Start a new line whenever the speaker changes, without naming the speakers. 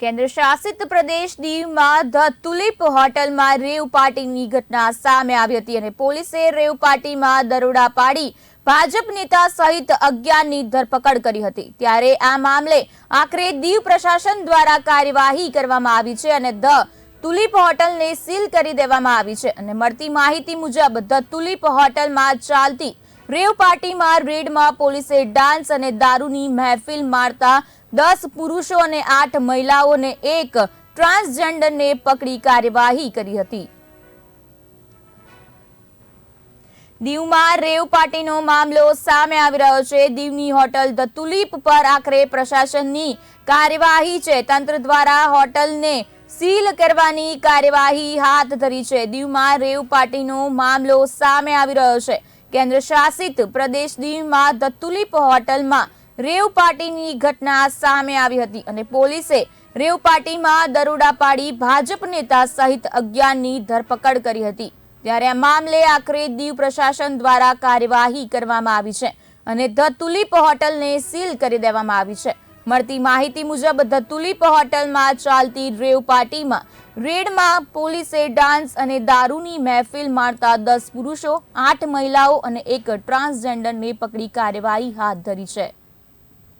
કેન્દ્ર શાસિત પ્રદેશ દીવમાં ધ તુલિપ હોટલમાં રેવ પાર્ટીની ઘટના સામે આવી હતી અને પોલીસે રેવ પાર્ટીમાં દરોડા પાડી ભાજપ નેતા સહિત અગિયારની ધરપકડ કરી હતી. ત્યારે આ મામલે આખરે દીવ પ્રશાસન દ્વારા કાર્યવાહી કરવામાં આવી છે અને ધ તુલિપ હોટલને સીલ કરી દેવામાં આવી છે અને મળતી માહિતી મુજબ ધ તુલિપ હોટલમાં ચાલતી રેવ પાર્ટીમાં રેડમાં પોલીસે ડાન્સ અને દારૂની મહેફિલ મારતા દસ પુરુષો અને આઠ મહિલાઓને એક ટ્રાન્સજેન્ડરને પકડી કાર્યવાહી કરી હતી. દીવમાં રેવ પાર્ટીનો મામલો સામે આવી રહ્યો છે. દીવની હોટલ ધ તુલીપ પર આખરે પ્રશાસનની કાર્યવાહી છે. તંત્ર દ્વારા હોટલને સીલ કરવાની કાર્યવાહી હાથ ધરી છે. દીવમાં રેવ પાર્ટીનો મામલો સામે આવી રહ્યો છે. કેન્દ્ર શાસિત પ્રદેશ દીવમાં ધ તુલીપ હોટલમાં રેવ પાર્ટીની ઘટના સામે આવી હતી અને પોલીસે રેવ પાર્ટીમાં દરોડા પાડી ભાજપ નેતા સહિત અગિયારની ધરપકડ કરી હતી. ત્યારે આ મામલે આખરે દીવ પ્રશાસન દ્વારા કાર્યવાહી કરવામાં આવી છે અને ધ તુલિપ હોટલને સીલ કરી દેવામાં આવી છે. મળતી માહિતી મુજબ ધ તુલિપ હોટલમાં ચાલતી રેવ પાર્ટીમાં રેડમાં પોલીસે ડાન્સ અને દારૂની મહેફિલ મારતા દસ પુરુષો, આઠ મહિલાઓ અને એક ટ્રાન્સજેન્ડરને પકડી કાર્યવાહી હાથ ધરી છે.